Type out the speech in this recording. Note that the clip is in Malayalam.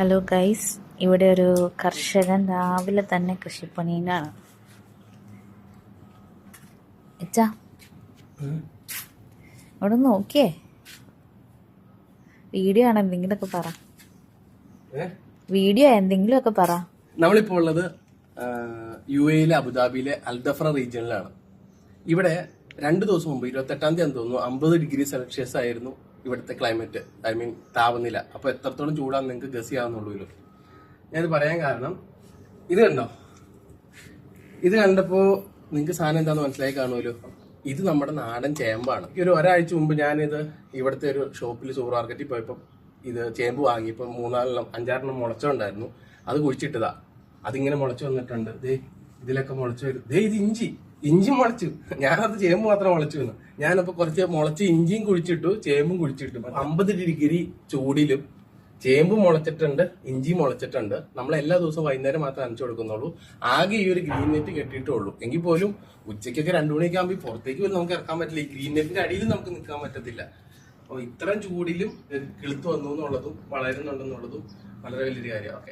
ഹലോ ഗൈസ് ഇവിടെ ഒരു കർഷകൻ രാവിലെ തന്നെ കൃഷിപ്പണിയിലാണ്. ഇച്ചാ ഇവിടെ നോക്കിയേ. വീഡിയോ ആണ് എന്തെങ്കിലുമൊക്കെ പറ. വീഡിയോ എന്തെങ്കിലും ഒക്കെ പറ. നമ്മളിപ്പോൾ ഉള്ളത് യു എയിലെ അബുദാബിയിലെ അൽദഫ്ര റീജിയനിലാണ് ഇവിടെ രണ്ട് ദിവസം മുമ്പ് ഇരുപത്തെട്ടാം തീയതി തോന്നുന്നു അമ്പത് ഡിഗ്രി സെൽഷ്യസ് ആയിരുന്നു ഇവിടുത്തെ ക്ലൈമറ്റ് ഐ മീൻ താപനില. അപ്പൊ എത്രത്തോളം ചൂടാന്ന് നിങ്ങൾക്ക് ഗസ് ചെയ്യാവുന്നുള്ളൂ ഞാനിത് പറയാൻ കാരണം ഇത് കണ്ടോ? ഇത് കണ്ടപ്പോ നിങ്ങൾക്ക് സാധനം എന്താന്ന് മനസ്സിലായി കാണുമല്ലോ? ഇത് നമ്മുടെ നാടൻ ചേമ്പാണ്. ഈ ഒരു ഒരാഴ്ച മുമ്പ് ഞാനിത് ഇവിടുത്തെ ഒരു ഷോപ്പിൽ സൂപ്പർ മാർക്കറ്റിൽ പോയപ്പോൾ ഇത് ചേമ്പ് വാങ്ങിയപ്പോൾ മൂന്നാലെണ്ണം അഞ്ചാറെണ്ണം മുളച്ചുണ്ടായിരുന്നു. അത് കുഴിച്ചിട്ടതാ. അതിങ്ങനെ മുളച്ചു വന്നിട്ടുണ്ട്. ദേ ഇതിലൊക്കെ മുളച്ചു വരും. ദേ ഇത് ഇഞ്ചി. ഇഞ്ചി മുളച്ചു. ഞാനത് ചേമ്പ് മാത്രം മുളച്ചു വന്നു ഞാനപ്പോ കുറച്ച് മുളച്ച് ഇഞ്ചിയും കുഴിച്ചിട്ടു ചേമ്പും കുഴിച്ചിട്ടു. അമ്പത് ഡിഗ്രി ചൂടിലും ചേമ്പ് മുളച്ചിട്ടുണ്ട് ഇഞ്ചി മുളച്ചിട്ടുണ്ട്. നമ്മൾ എല്ലാ ദിവസവും വൈകുന്നേരം മാത്രമേ നനച്ചു കൊടുക്കുന്നുള്ളൂ. ആകെ ഈ ഒരു ഗ്രീൻ നെറ്റ് കെട്ടിയിട്ടുള്ളൂ എങ്കിൽ പോലും ഉച്ചയ്ക്കൊക്കെ രണ്ടു മണിയൊക്കെ ആകുമ്പോൾ പുറത്തേക്ക് പോലും നമുക്ക് ഇറക്കാൻ പറ്റില്ല. ഈ ഗ്രീൻ നെറ്റിന്റെ അടിയിൽ നമുക്ക് നിൽക്കാൻ പറ്റത്തില്ല. അപ്പൊ ഇത്രയും ചൂടിലും കിളുത്തു വന്നു എന്നുള്ളതും വളരുന്നുണ്ടെന്നുള്ളതും വളരെ വലിയൊരു കാര്യമാണ്.